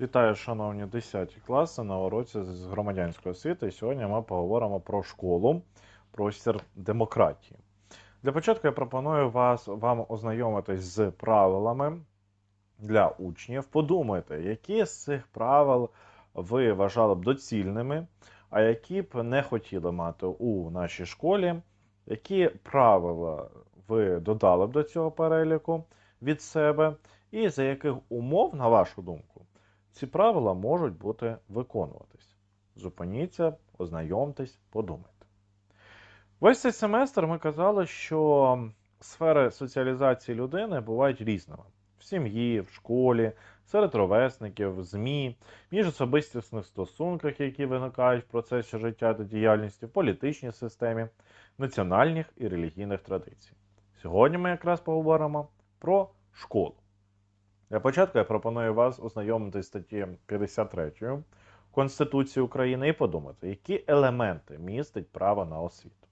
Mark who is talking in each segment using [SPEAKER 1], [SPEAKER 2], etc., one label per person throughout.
[SPEAKER 1] Вітаю, шановні 10 класи на уроці з громадянської освіти. І Сьогодні ми поговоримо про школу, простір демократії. Для початку я пропоную вас, вам ознайомитись з правилами для учнів. Подумайте, які з цих правил ви вважали б доцільними, а які б не хотіли мати у нашій школі, які правила ви додали б до цього переліку від себе, і за яких умов, на вашу думку, ці правила можуть бути виконуватись. Зупиніться, ознайомтесь, подумайте. Весь цей семестр ми казали, що сфери соціалізації людини бувають різними: в сім'ї, в школі, серед ровесників, в ЗМІ, міжособистісних стосунках, які виникають в процесі життя та діяльності, в політичній системі, національних і релігійних традицій. Сьогодні ми якраз поговоримо про школу. Для початку я пропоную вас ознайомити статті 53 Конституції України і подумати, які елементи містить право на освіту.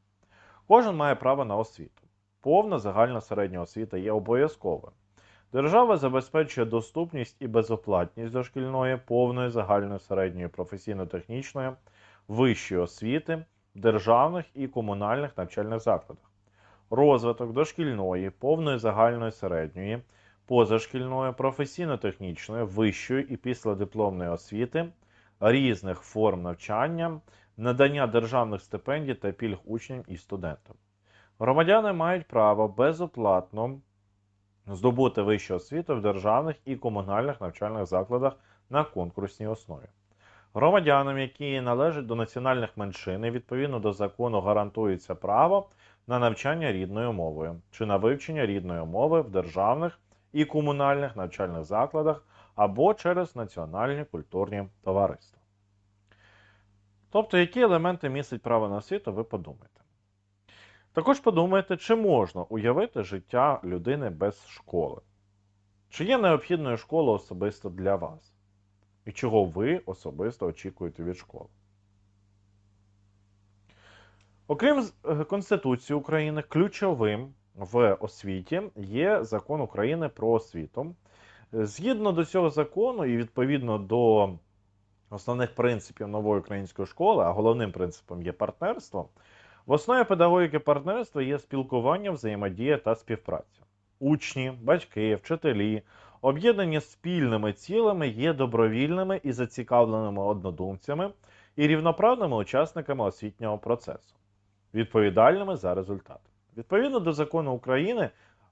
[SPEAKER 1] Кожен має право на освіту. Повна загальна середня освіта є обов'язковою. Держава забезпечує доступність і безоплатність дошкільної, повної загальної середньої професійно-технічної, вищої освіти в державних і комунальних навчальних закладах. Розвиток дошкільної, повної загальної середньої, позашкільної, професійно-технічної, вищої і післядипломної освіти, різних форм навчання, надання державних стипендій та пільг учням і студентам. Громадяни мають право безоплатно здобути вищу освіту в державних і комунальних навчальних закладах на конкурсній основі. Громадянам, які належать до національних меншин, відповідно до закону гарантується право на навчання рідною мовою чи на вивчення рідної мови в державних і комунальних навчальних закладах або через національні культурні товариства. Тобто, які елементи містить право на освіту, ви подумайте. Також подумайте, чи можна уявити життя людини без школи. Чи є необхідною школа особисто для вас? І чого ви особисто очікуєте від школи? Окрім е, Конституції України, ключовим в освіті є закон України про освіту. Е, Згідно до цього закону і відповідно до основних принципів нової української школи, а головним принципом є партнерство, в основі педагогіки партнерства є спілкування, взаємодія та співпраця. Учні, батьки, вчителі, об'єднані спільними цілями, є добровільними і зацікавленими однодумцями і рівноправними учасниками освітнього процесу, відповідальними за результат. Відповідно до закону України,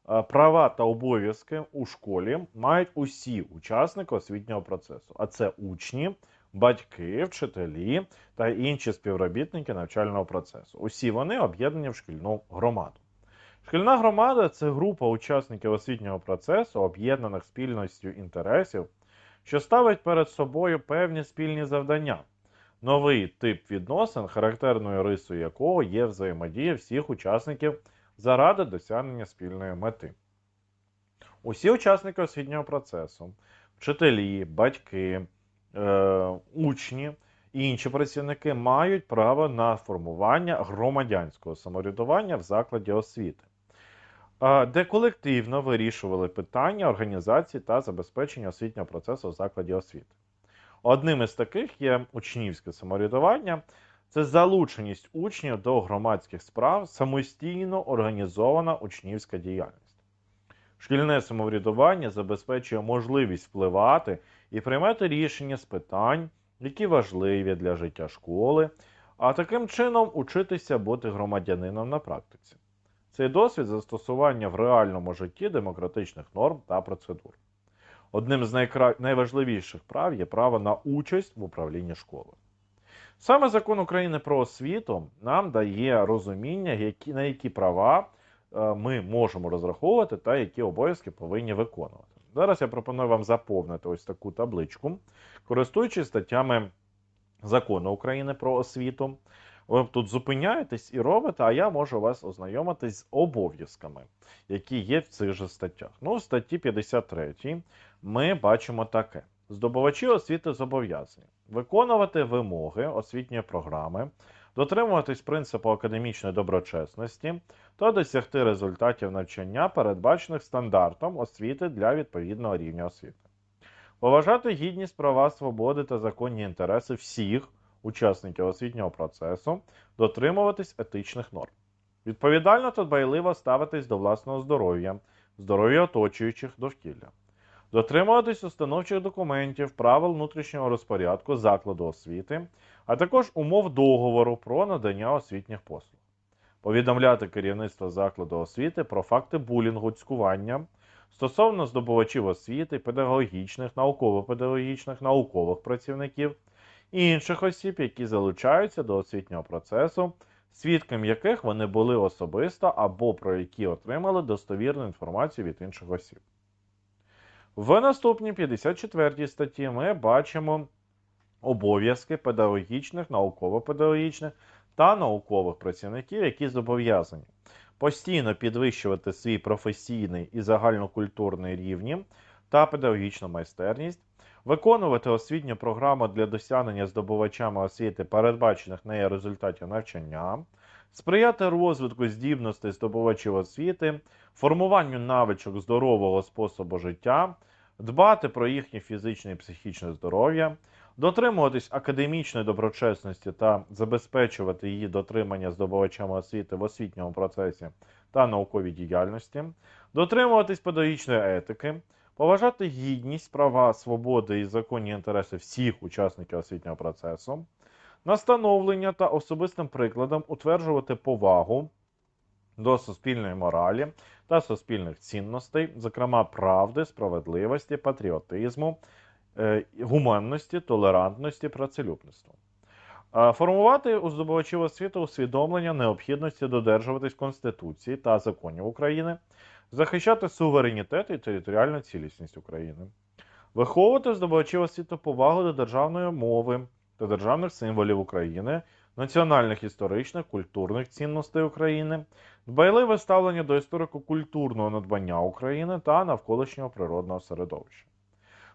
[SPEAKER 1] е, права та обов'язки у школі мають усі учасники освітнього процесу, а це учні, батьки, вчителі та інші співробітники навчального процесу. Усі вони об'єднані в шкільну громаду. Шкільна громада це група учасників освітнього процесу, об'єднаних спільністю інтересів, що ставить перед собою певні спільні завдання. Новий тип відносин, характерною рисою якого є взаємодія всіх учасників заради досягнення спільної мети. Усі учасники освітнього процесу, вчителі, батьки, е, учні і інші працівники мають право на формування громадянського самоврядування в закладі освіти, де колективно вирішували питання організації та забезпечення освітнього процесу в закладі освіти. Одним із таких є учнівське самоврядування. Це залученість учнів до громадських справ, самостійно організована учнівська діяльність. Шкільне самоврядування забезпечує можливість впливати і приймати рішення з питань, які важливі для життя школи, а таким чином учитися бути громадянином на практиці. Цей досвід застосування в реальному житті демократичних норм та процедур. Одним з найважливіших прав є право на участь в управлінні школою. Саме закон України про освіту нам дає розуміння, які, на які права е, ми можемо розраховувати та які обов'язки повинні виконувати. Зараз я пропоную вам заповнити ось таку табличку, користуючись статтями закону України про освіту. Ви тут зупиняєтесь і робите, а я можу вас ознайомити з обов'язками, які є в цих же статтях. Ну, в статті 53 ми бачимо таке: здобувачі освіти зобов'язані виконувати вимоги освітньої програми, дотримуватись принципу академічної доброчесності та досягти результатів навчання, передбачених стандартом освіти для відповідного рівня освіти. поважати гідність, права, свободи та законні інтереси всіх учасників освітнього процесу, дотримуватись етичних норм. Відповідально та дбайливо ставитись до власного здоров'я, здоров'я оточуючих довкілля, дотримуватись установчих документів, правил внутрішнього розпорядку закладу освіти, а також умов договору про надання освітніх послуг, повідомляти керівництво закладу освіти про факти булінгу, цькування стосовно здобувачів освіти, педагогічних, науково-педагогічних, наукових працівників і інших осіб, які залучаються до освітнього процесу свідком яких вони були особисто або про які отримали достовірну інформацію від інших осіб. В наступній 54 статті ми бачимо обов'язки педагогічних, науково-педагогічних та наукових працівників, які зобов'язані постійно підвищувати свій професійний і загальнокультурний рівні та педагогічну майстерність, виконувати освітню програму для досягнення здобувачами освіти передбачених нею результатів навчання, сприяти розвитку здібностей здобувачів освіти, формуванню навичок здорового способу життя, дбати про їхнє фізичне і психічне здоров'я, дотримуватись академічної доброчесності та забезпечувати її дотримання здобувачами освіти в освітньому процесі та науковій діяльності, дотримуватись педагогічної етики поважати гідність, права, свободи і законні інтереси всіх учасників освітнього процесу, настановлення та особистим прикладом утверджувати повагу до суспільної моралі та суспільних цінностей, зокрема правди, справедливості, патріотизму, е, гуманності, толерантності, працелюбництва. Формувати у здобувачів освіти усвідомлення необхідності додержуватись Конституції та законів України, захищати суверенітет і територіальну цілісність України, виховувати здобувачів освіти повагу до державної мови та державних символів України, національних історичних, культурних цінностей України, дбайливе ставлення до історико-культурного надбання України та навколишнього природного середовища.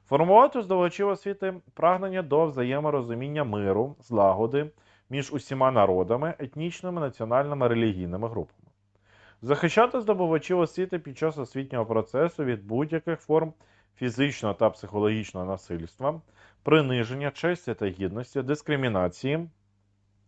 [SPEAKER 1] Формувати здобувачів освіти прагнення до взаєморозуміння миру, злагоди між усіма народами, етнічними, національними релігійними групами захищати здобувачів освіти під час освітнього процесу від будь-яких форм фізичного та психологічного насильства, приниження честі та гідності, дискримінації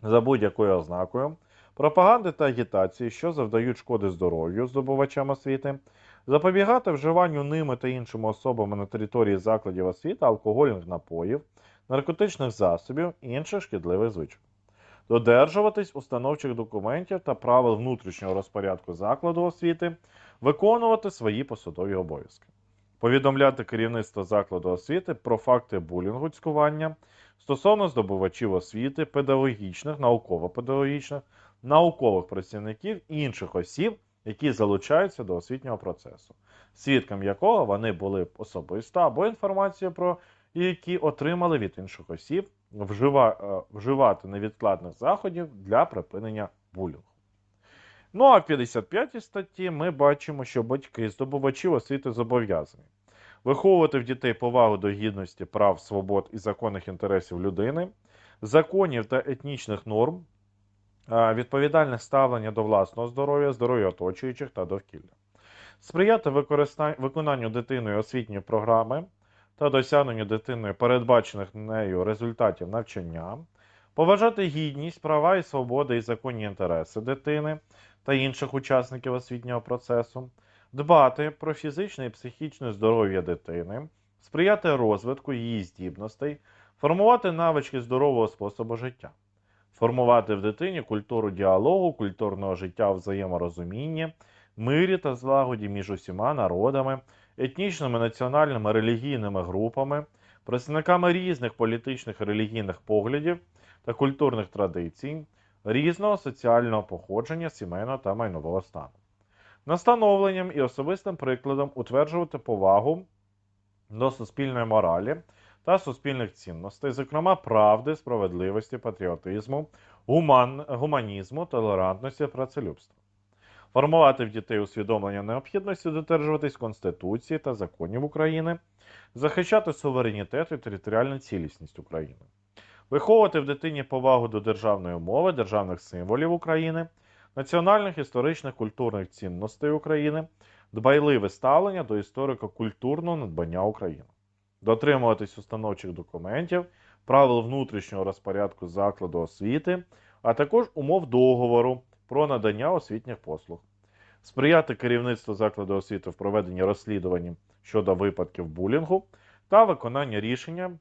[SPEAKER 1] за будь-якою ознакою, пропаганди та агітації, що завдають шкоди здоров'ю здобувачам освіти, запобігати вживанню ними та іншими особами на території закладів освіти алкогольних напоїв, наркотичних засобів і інших шкідливих звичок. Додержуватись установчих документів та правил внутрішнього розпорядку закладу освіти, виконувати свої посадові обов'язки, повідомляти керівництво закладу освіти про факти булінгу цькування стосовно здобувачів освіти, педагогічних, науково-педагогічних, наукових працівників і інших осіб, які залучаються до освітнього процесу, свідком якого вони були особисто або інформацію про які отримали від інших осіб е, вживати невідкладних заходів для припинення булінгу. Ну а в 55 статті ми бачимо, що батьки здобувачів освіти зобов'язані виховувати в дітей повагу до гідності прав, свобод і законних інтересів людини, законів та етнічних норм, відповідальне ставлення до власного здоров'я, здоров'я оточуючих та довкілля, сприяти виконанню дитиною освітньої програми та досягненню дитиною передбачених нею результатів навчання, поважати гідність, права і свободи і законні інтереси дитини та інших учасників освітнього процесу, дбати про фізичне і психічне здоров'я дитини, сприяти розвитку її здібностей, формувати навички здорового способу життя. Формувати в дитині культуру діалогу, культурного життя взаєморозуміння, мирі та злагоді між усіма народами, етнічними національними релігійними групами, представниками різних політичних і релігійних поглядів та культурних традицій, різного соціального походження, сімейного та майнового стану. Настановленням і особистим прикладом утверджувати повагу до суспільної моралі та суспільних цінностей, зокрема правди, справедливості, патріотизму, гуман, гуманізму, толерантності, працелюбства формувати в дітей усвідомлення необхідності додержуватись Конституції та законів України, захищати суверенітет і територіальну цілісність України, виховувати в дитині повагу до державної мови, державних символів України, національних історичних культурних цінностей України, дбайливе ставлення до історико-культурного надбання України. дотримуватись установчих документів, правил внутрішнього розпорядку закладу освіти, а також умов договору про надання освітніх послуг, сприяти керівництву закладу освіти в проведенні розслідувань щодо випадків булінгу та виконання рішення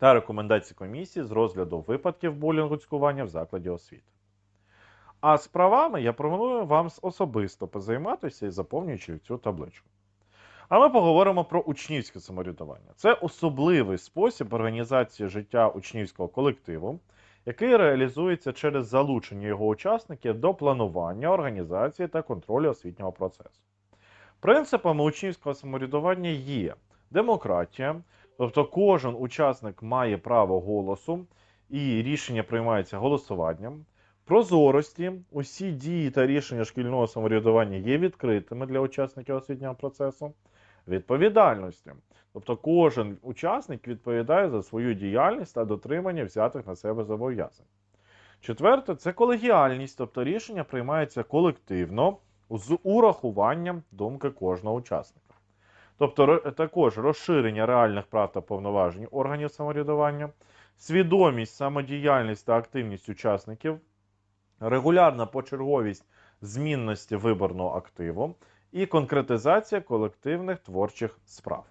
[SPEAKER 1] та рекомендацій комісії з розгляду випадків булінгу цькування в закладі освіти. А з правами я пропоную вам особисто позайматися і заповнюючи цю табличку. А ми поговоримо про учнівське самоврядування. Це особливий спосіб організації життя учнівського колективу, який реалізується через залучення його учасників до планування, організації та контролю освітнього процесу. Принципами учнівського самоврядування є демократія, тобто кожен учасник має право голосу і рішення приймаються голосуванням. Прозорості, усі дії та рішення шкільного самоврядування є відкритими для учасників освітнього процесу. Відповідальності. Тобто кожен учасник відповідає за свою діяльність та дотримання взятих на себе зобов'язань. Четверте це колегіальність, тобто рішення приймаються колективно з урахуванням думки кожного учасника. Тобто також розширення реальних прав та повноважень органів самоврядування, свідомість, самодіяльність та активність учасників, регулярна почерговість змінності виборного активу і конкретизація колективних творчих справ.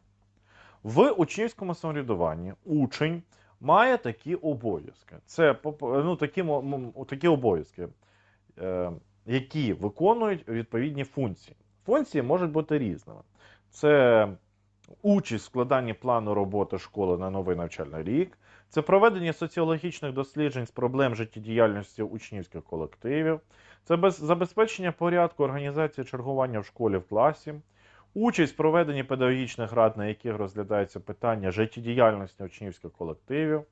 [SPEAKER 1] В учнівському самоврядуванні учень має такі обов'язки. Це ну, такі, такі обов'язки, е, які виконують відповідні функції. Функції можуть бути різними. Це участь в складанні плану роботи школи на новий навчальний рік, це проведення соціологічних досліджень з проблем життєдіяльності учнівських колективів, це забезпечення порядку організації чергування в школі в класі, участь в проведенні педагогічних рад, на яких розглядаються питання життєдіяльності учнівських колективів,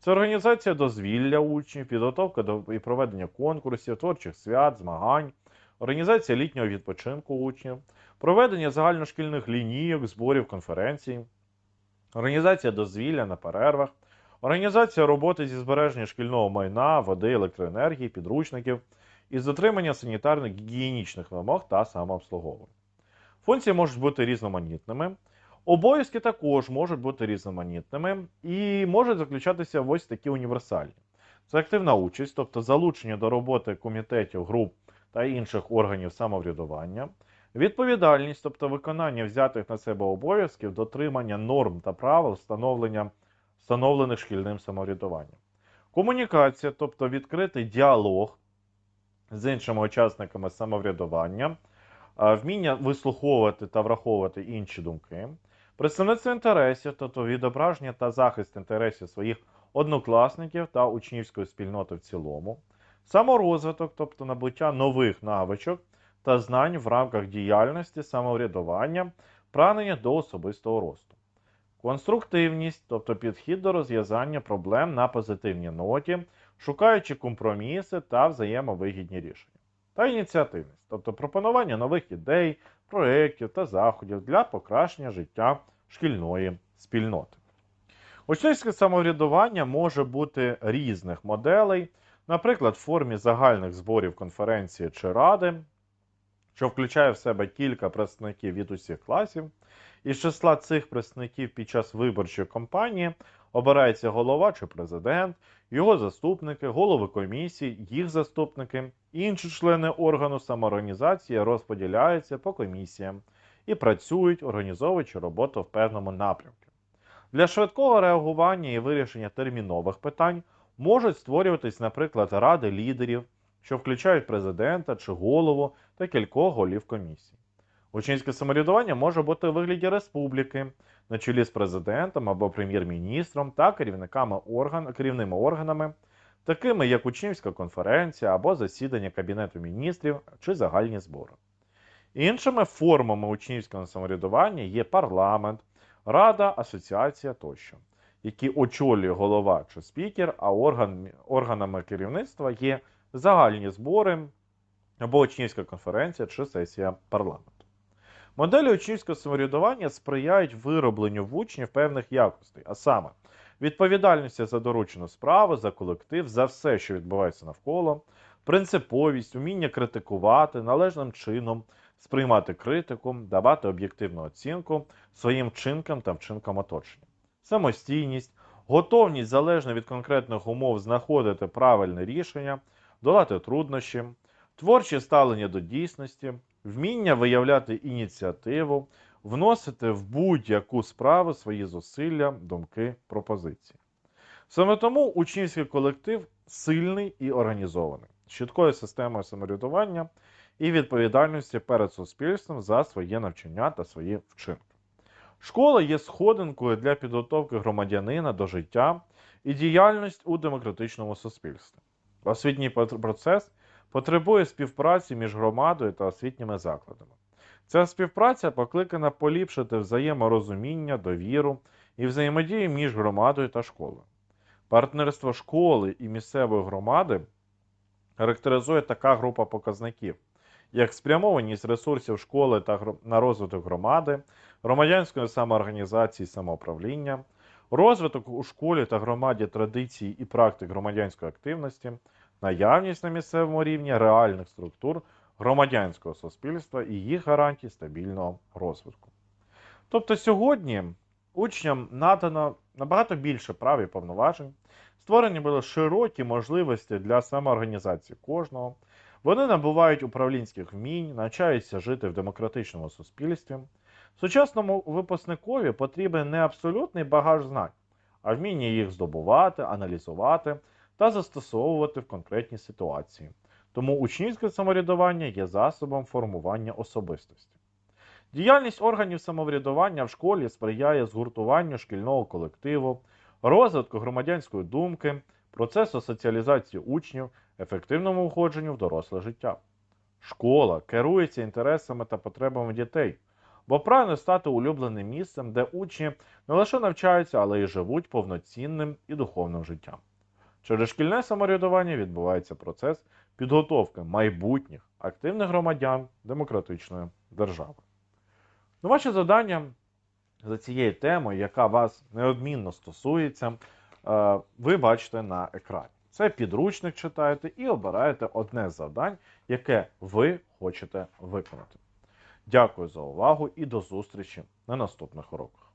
[SPEAKER 1] це організація дозвілля учнів, підготовка до і проведення конкурсів, творчих свят, змагань, організація літнього відпочинку учнів, проведення загальношкільних лінійок, зборів, конференцій, організація дозвілля на перервах, організація роботи зі збереження шкільного майна, води, електроенергії, підручників із дотримання санітарних гігієнічних вимог та самообслуговування. Функції можуть бути різноманітними. Обов'язки також можуть бути різноманітними і можуть заключатися в ось такі універсальні. Це активна участь, тобто залучення до роботи комітетів, груп та інших органів самоврядування, відповідальність, тобто виконання взятих на себе обов'язків, дотримання норм та правил, встановлення встановлених шкільним самоврядуванням. Комунікація, тобто відкритий діалог з іншими учасниками самоврядування, вміння вислуховувати та враховувати інші думки, представництво інтересів, тобто відображення та захист інтересів своїх однокласників та учнівської спільноти в цілому, саморозвиток, тобто набуття нових навичок та знань в рамках діяльності самоврядування, прагнення до особистого росту. Конструктивність, тобто підхід до розв'язання проблем на позитивній ноті, шукаючи компроміси та взаємовигідні рішення. Та ініціативність, тобто пропонування нових ідей, проєктів та заходів для покращення життя шкільної спільноти. Учнівське самоврядування може бути різних моделей, наприклад, в формі загальних зборів конференції чи ради, що включає в себе кілька представників від усіх класів. Із числа цих представників під час виборчої кампанії обирається голова чи президент, його заступники, голови комісій, їх заступники, інші члени органу самоорганізації розподіляються по комісіям і працюють, організовуючи роботу в певному напрямку. Для швидкого реагування і вирішення термінових питань можуть створюватись, наприклад, ради лідерів, що включають президента чи голову та кількох голів комісій. Учнівське самоврядування може бути у вигляді республіки на чолі з президентом або прем'єр-міністром та керівниками орган, керівними органами, такими як учнівська конференція або засідання Кабінету міністрів чи загальні збори. Іншими формами учнівського самоврядування є парламент, рада, асоціація тощо, які очолює голова чи спікер, а орган, органами керівництва є загальні збори або учнівська конференція чи сесія парламенту. Моделі учнівського самоврядування сприяють виробленню в учнів певних якостей, а саме відповідальності за доручену справу, за колектив, за все, що відбувається навколо, принциповість, вміння критикувати, належним чином сприймати критику, давати об'єктивну оцінку своїм вчинкам та вчинкам оточення. Самостійність, готовність залежно від конкретних умов знаходити правильне рішення, долати труднощі, творче ставлення до дійсності, вміння виявляти ініціативу, вносити в будь-яку справу свої зусилля, думки, пропозиції. Саме тому учнівський колектив сильний і організований, з чіткою системою самоврядування і відповідальності перед суспільством за своє навчання та свої вчинки. Школа є сходинкою для підготовки громадянина до життя і діяльність у демократичному суспільстві. Освітній процес потребує співпраці між громадою та освітніми закладами. Ця співпраця покликана поліпшити взаєморозуміння, довіру і взаємодію між громадою та школою. Партнерство школи і місцевої громади характеризує така група показників, як спрямованість ресурсів школи та на розвиток громади, громадянської самоорганізації самоуправління, розвиток у школі та громаді традицій і практик громадянської активності, наявність на місцевому рівні реальних структур громадянського суспільства і їх гарантій стабільного розвитку. Тобто сьогодні учням надано набагато більше прав і повноважень, створені були широкі можливості для самоорганізації кожного. Вони набувають управлінських вмінь, навчаються жити в демократичному суспільстві. Сучасному випускникові потрібен не абсолютний багаж знань, а вміння їх здобувати, аналізувати та застосовувати в конкретній ситуації. Тому учнівське самоврядування є засобом формування особистості. Діяльність органів самоврядування в школі сприяє згуртуванню шкільного колективу, розвитку громадянської думки, процесу соціалізації учнів, ефективному входженню в доросле життя. Школа керується інтересами та потребами дітей, бо прагне стати улюбленим місцем, де учні не лише навчаються, але й живуть повноцінним і духовним життям. Через шкільне самоврядування відбувається процес підготовки майбутніх активних громадян демократичної держави. Ну, ваше завдання за цією темою, яка вас неодмінно стосується, е, ви бачите на екрані. Це підручник читаєте і обираєте одне з завдань, яке ви хочете виконати. Дякую за увагу і до зустрічі на наступних уроках.